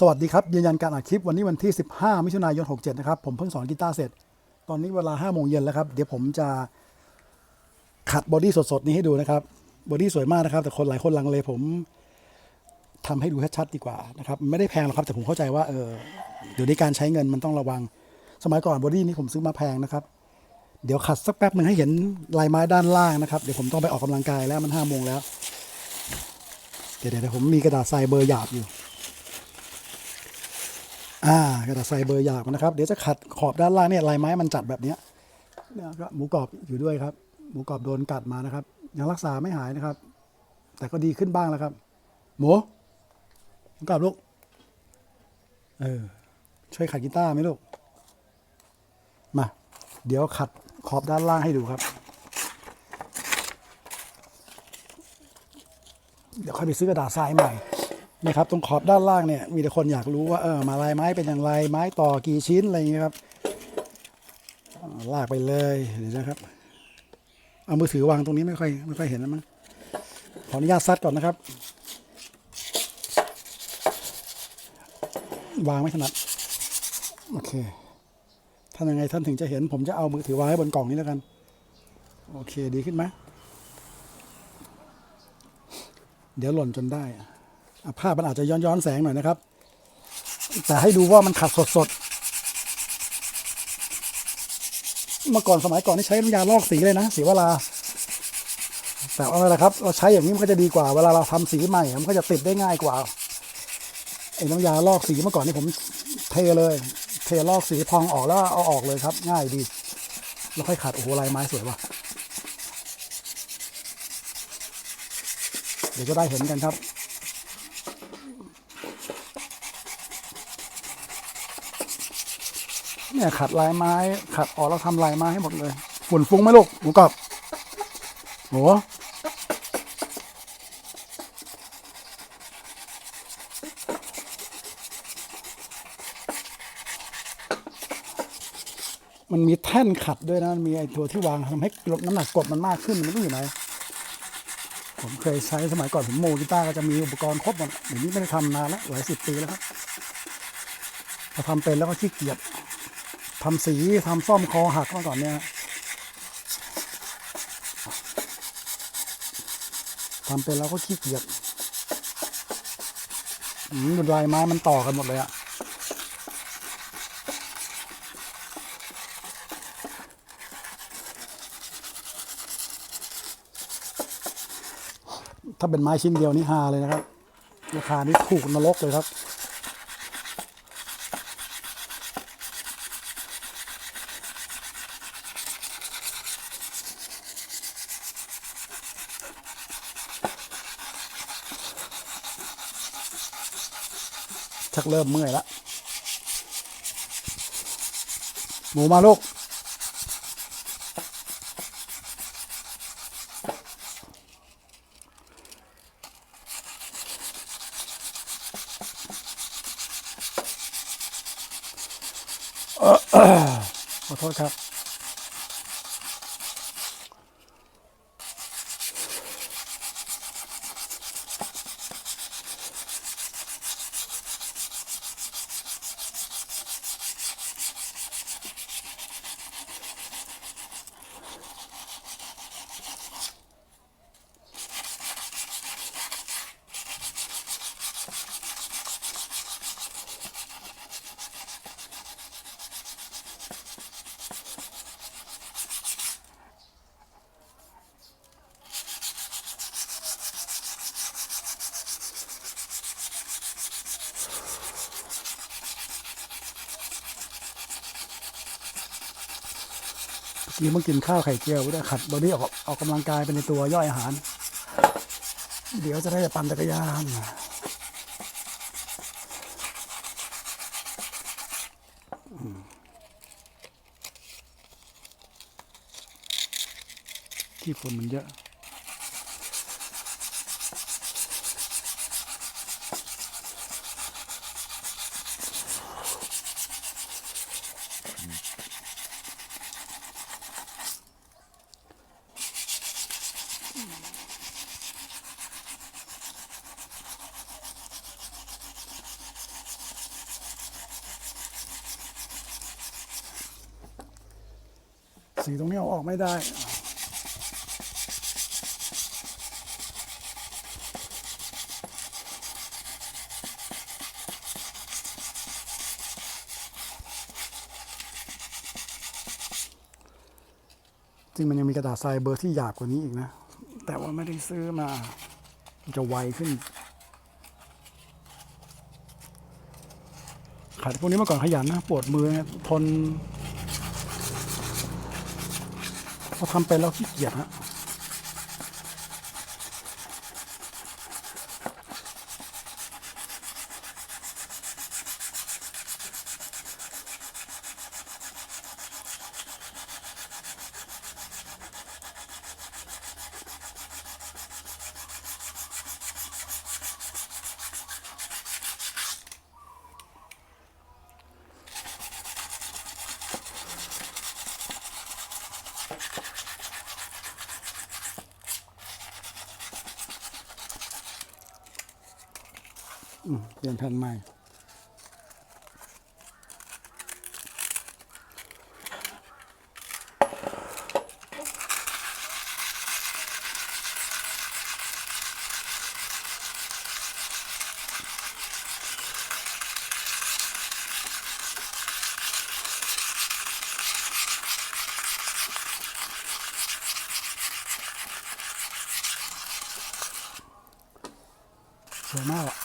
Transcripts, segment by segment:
สวัสดีครับ ยืนยันการอัดคลิปวันนี้วันที่ 15 มิถุนายน 67 นะครับ ผมเพิ่งสอนกีตาร์เสร็จ ตอนนี้เวลา 5 โมงเย็นแล้วครับ เดี๋ยวผมจะขัดบอดี้สดๆ นี้ให้ดูนะครับ บอดี้สวยมากนะครับ แต่คนหลายคนลังเลผมทำให้ดูชัดๆดีกว่านะครับ ไม่ได้แพงหรอกครับ แต่ผมเข้าใจว่าเออเดี๋ยวในการใช้เงินมันต้องระวัง สมัยก่อนบอดี้นี้ผมซื้อมาแพงนะครับ เดี๋ยวขัดสักแป๊บหนึ่งให้เห็นลายไม้ด้านล่างนะครับ เดี๋ยวผมต้องไปออกกำลังกายแล้วมัน5โมงแล้ว เดี๋ยวเดี๋ยวผมมีกระดาษทรายเบอร์หยาบอยู่ อ่ากระดาษทรายเบอร์หยาบนะครับ เดี๋ยวจะขัดขอบด้านล่างเนี่ยลายไม้มันจัดแบบเนี้ยเนี่ยก็หมูกรอบอยู่ด้วยครับ หมูกรอบโดนกัดมานะครับ ยังรักษาไม่หายนะครับ แต่ก็ดีขึ้นบ้างแล้วครับ หมูหมูกรอบลูกเออช่วยขัดกีตาร์ไหมลูกมาเดี๋ยวขัดขอบด้านล่างให้ดูครับ เดี๋ยวค่อยไปซื้อกระดาษทรายใหม่ นะครับตรงขอบด้านล่างเนี่ยมีแต่คนอยากรู้ว่าเออมาลายไม้เป็นอย่างไร ไม้ต่อกี่ชิ้นอะไรอย่างเงี้ยครับลากไปเลยเดี๋ยวนะครับ เอามือถือวางตรงนี้ไม่ค่อยไม่ค่อยเห็นนะมั้งขออนุญาตซัดก่อนนะครับ วางไม่ถนัดโอเคท่านยังไงท่านถึงจะเห็น ผมจะเอามือถือวางไว้บนกล่องนี้แล้วกัน โอเคดีขึ้นไหมเดี๋ยวหล่นจนได้อะ ภาพมันอาจจะย้อนย้อนๆแสงหน่อยนะครับ แต่ให้ดูว่ามันขัดสดๆเมื่อก่อนสมัยก่อนนี่ใช้น้ำยาลอกสีเลยนะสีเวลา แต่เอาอะไรครับ เราใช้อย่างนี้มันก็จะดีกว่าเวลาเราทำสีใหม่ มันก็จะติดได้ง่ายกว่าไอ้น้ำยาลอกสีเมื่อก่อนนี่ผมเทเลย เทลอกสีพองออกแล้วเอาออกเลยครับ ง่ายดีแล้วค่อยขัดโอ้โหลายไม้สวยว่ะเดี๋ยวจะได้เห็นกันครับ เนี่ยขัดลายไม้ ขัดออกแล้วทำลายไม้ให้หมดเลยฝุ่นฟุ้งไหมลูกหมูกรอบโหมันมีแท่นขัดด้วยนะมันมีไอ้ตัวที่วางทำให้ลดน้ำหนักกดมันมากขึ้นมันต้องอยู่ไหน ผมเคยใช้สมัยก่อนผมโมกีตาร์ก็จะมีอุปกรณ์ครบหมดเดี๋ยวนี้ไม่ได้ทำนานแล้วหลายสิบปีแล้วครับพอทำเป็นแล้วก็ขี้เกียจ ทำสีทำซ่อมคอหักเมื่อก่อนเนี่ยทำเป็นแล้วก็ขี้เกียจอืมดูลายไม้มันต่อกันหมดเลยอะถ้าเป็นไม้ชิ้นเดียวนี่ฮาเลยนะครับ ราคานี่ถูกนรกเลยครับ เริ่มเมื่อยแล้วหมูมาลูก ขอโทษครับ มีมึงกินข้าวไข่เจียวด้วยขัดบอดี้ออกออกกำลังกายเป็นในตัวย่อยอาหาร เดี๋ยวจะได้ปั่นจักรยานที่ฝนมันเยอะ อ สีตรงนี้เอาออก ไม่ได้ จริงมันยังมีกระดาษทรายเบอร์ที่หยาบกว่านี้อีกนะ แต่ว่าไม่ได้ซื้อมาจะไวขึ้นขัดพวกนี้เมื่อก่อนขยันนะ ปวดมือทน พอทำไปแล้วขี้เกียจฮะ เปลี่ยนแผ่นใหม่สวยมากอะ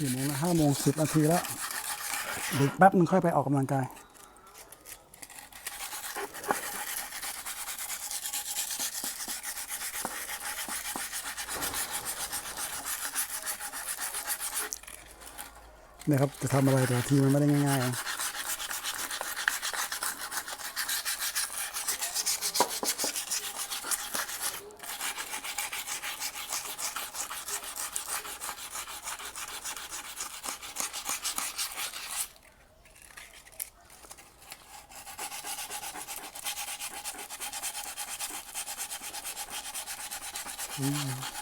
กี่โมงละห้าโมงสิบนาทีแล้วเดี๋ยวแป๊บนึงค่อยไปออกกำลังกายเนี่ยครับจะทำอะไรแต่ละทีมันไม่ได้ง่ายๆ น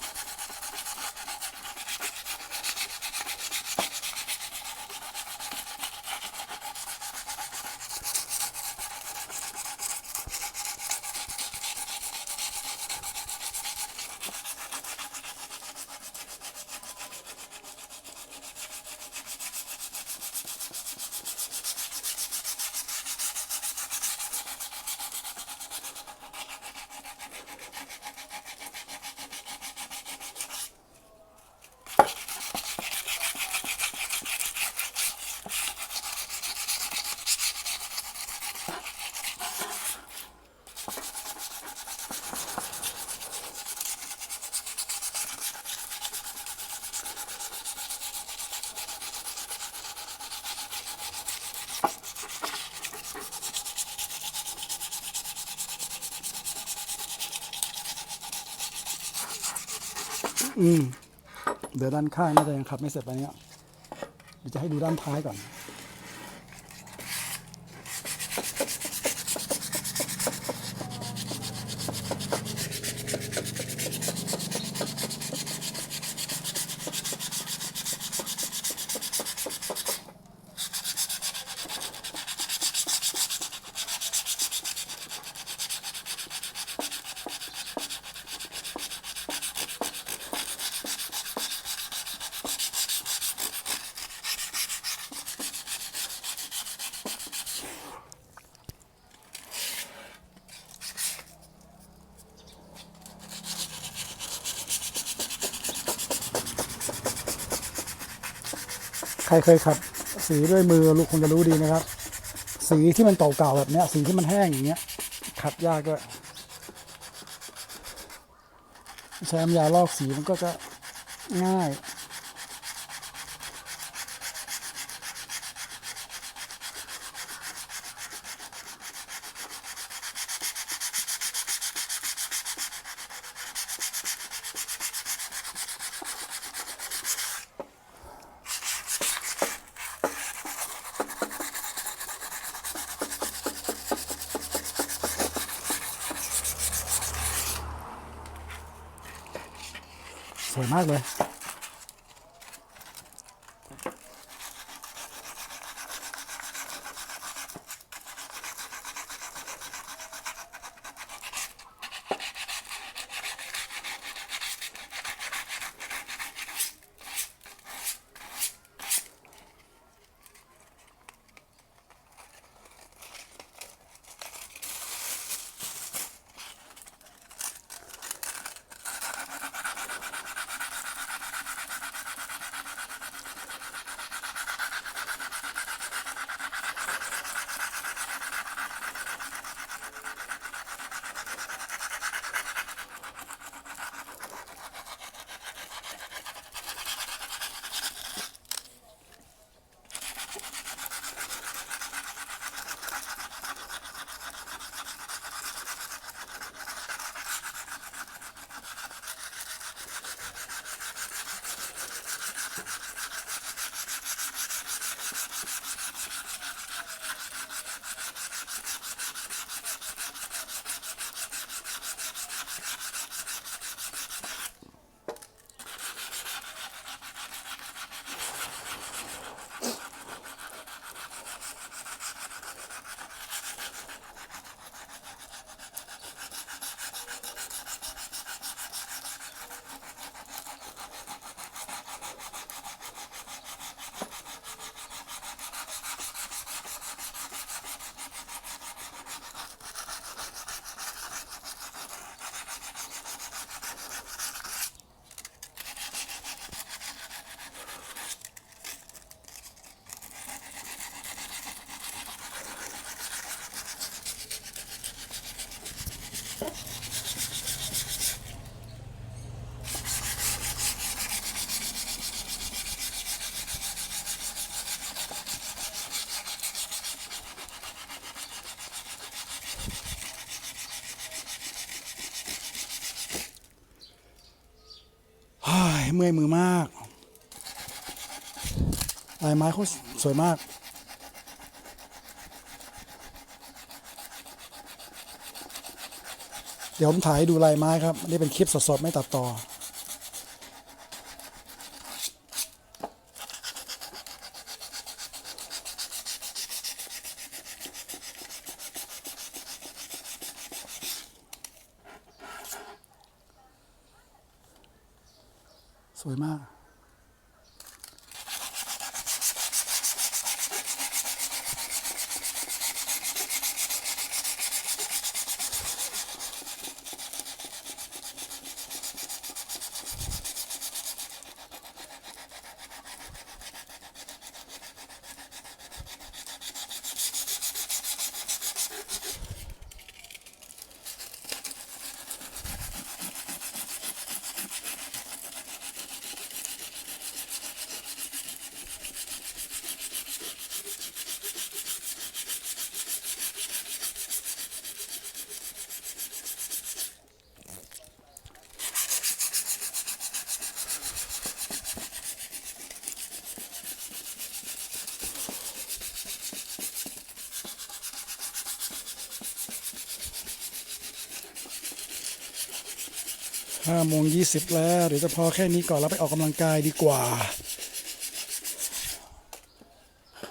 อืมเดี๋ยวด้านข้างน่าจะยังขับไม่เสร็จไปเนี้ยเดี๋ยวจะให้ดูด้านท้ายก่อน ใครเคยขัดสีด้วยมือลูกคงจะรู้ดีนะครับ สีที่มันเก่าๆแบบเนี้ย สีที่มันแห้งอย่างเงี้ย ขัดยากด้วยใช้น้ำยาลอกสีมันก็จะง่าย สวยมากเลย เมื่อยมือมาก ลายไม้เขาสวยมาก เดี๋ยวผมถ่ายดูลายไม้ครับ นี่เป็นคลิปสดๆ ไม่ตัดต่อ สวยมาก ห้าโมงยี่สิบแล้วเดี๋ยวจะพอแค่นี้ก่อนแล้วไปออกกำลังกายดีกว่า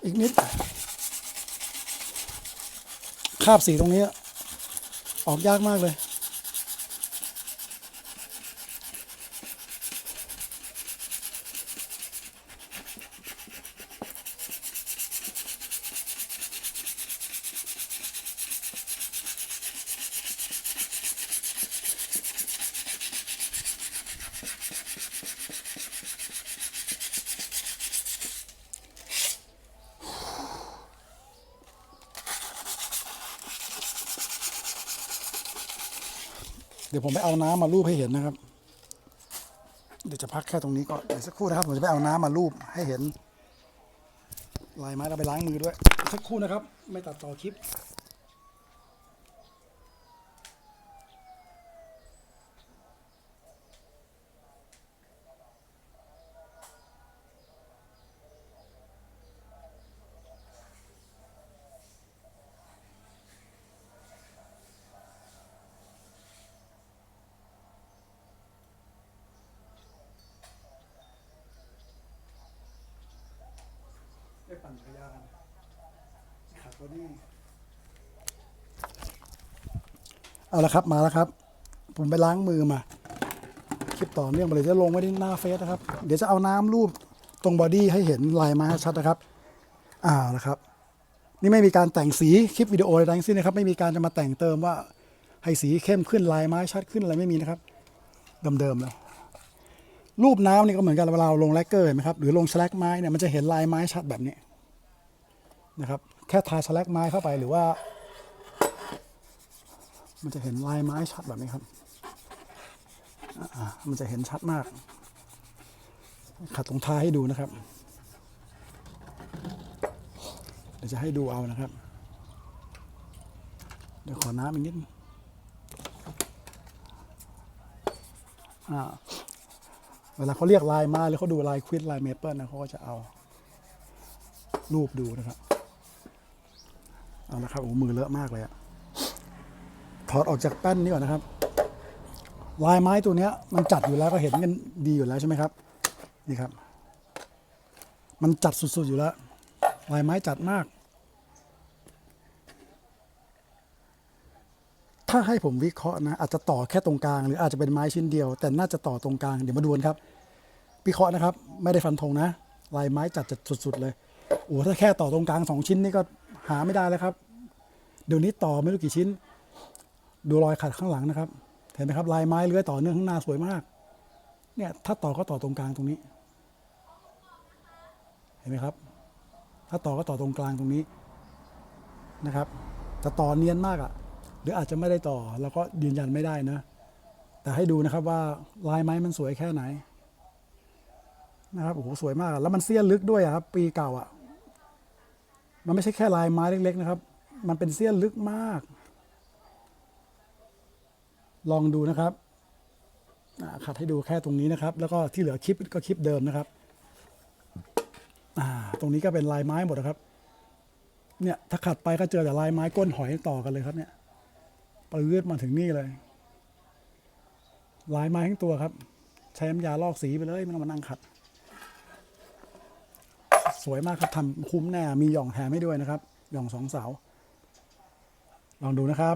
อีกนิดคาบสีตรงนี้ ออกยากมากเลย ดี๋ยวผมไปเอาน้ำมาลูบให้เห็นนะครับ เดี๋ยวจะพักแค่ตรงนี้ก่อนเดี๋ยวสักครู่นะครับ ผมจะไปเอาน้ำมาลูบให้เห็นลายไม้เราไปล้างมือด้วย สักครู่นะครับ ไม่ตัดต่อคลิป ปั่นจักรยานขับบอดี้เอาละครับมาแล้วครับ ผมไปล้างมือมาคลิปต่อเนื่องไปเลยจะลงไว้ที่หน้าเฟซนะครับ เดี๋ยวจะเอาน้ำรูปตรงบอดี้ให้เห็นลายไม้ชัดนะครับอ่าละครับ นี่ไม่มีการแต่งสีคลิปวิดีโออะไรทั้งสิ้นนะครับ ไม่มีการจะมาแต่งเติมว่าให้สีเข้มขึ้นลายไม้ชัดขึ้นอะไรไม่มีนะครับ เดิมๆเลยรูปน้ำนี่ก็เหมือนกันเวลาเราลงแลกเกอร์เห็นไหมครับหรือลงสแลกไม้เนี่ยมันจะเห็นลายไม้ชัดแบบนี้ นะครับ แค่ทาสแลกไม้เข้าไปหรือว่า มันจะเห็นลายไม้ชัดแบบนี้ครับมันจะเห็นชัดมาก ขัดตรงท้ายให้ดูนะครับ เดี๋ยวจะให้ดูเอานะครับ เดี๋ยวขอน้ำอีกนิดอ่าเวลาเขาเรียกลายมาหรือเขาดูลายควิดลายเมเปิลนะเขาก็จะเอารูปดูนะครับ เอาละครับโอ้มือเลอะมากเลยอะถอดออกจากแป้นนี่ก่อนนะครับ ลายไม้ตัวเนี้ย มันจัดอยู่แล้วก็เห็นกันดีอยู่แล้วใช่ไหมครับ นี่ครับ มันจัดสุดๆอยู่แล้ว ลายไม้จัดมาก ถ้าให้ผมวิเคราะห์นะ อาจจะต่อแค่ตรงกลาง หรืออาจจะเป็นไม้ชิ้นเดียว แต่น่าจะต่อตรงกลาง เดี๋ยวมาดูกันครับ วิเคราะห์นะครับ ไม่ได้ฟันธงนะ ลายไม้จัดจัดสุด ๆ เลย โอ้ถ้าแค่ต่อตรงกลางสองชิ้นนี่ก็ หาไม่ได้แล้วครับ เดี๋ยวนี้ต่อไม่รู้กี่ชิ้น ดูรอยขัดข้างหลังนะครับ เห็นไหมครับลายไม้เลื้อยต่อเนื่องข้างหน้าสวยมาก เนี่ยถ้าต่อก็ต่อตรงกลางตรงนี้ เห็นไหมครับ ถ้าต่อก็ต่อตรงกลางตรงนี้นะครับแต่ต่อเนียนมากอะ่ะ หรืออาจจะไม่ได้ต่อเราก็ยืนยันไม่ได้นะแต่ให้ดูนะครับว่าลายไม้มันสวยแค่ไหนนะครับโอ้โหสวยมากแล้วมันเสี้ยนลึกด้วยครับ ปีเก่าอะ่ะ มันไม่ใช่แค่ลายไม้เล็กๆนะครับ มันเป็นเสี้ยนลึกมาก ลองดูนะครับขัดให้ดูแค่ตรงนี้นะครับ แล้วก็ที่เหลือคลิปก็คลิปเดิมนะครับตรงนี้ก็เป็นลายไม้หมดนะครับ เนี่ยถ้าขัดไปก็เจอแต่ลายไม้ก้นหอยต่อกันเลยครับ เนี่ยปื้ดมาถึงนี่เลย ลายไม้ทั้งตัวครับ ใช้น้ำยาลอกสีไปเลยไม่ต้องมานั่งขัด สวยมากครับทำคุ้มแน่มีหย่องแถมให้ด้วยนะครับหย่องสองเสาลองดูนะครับ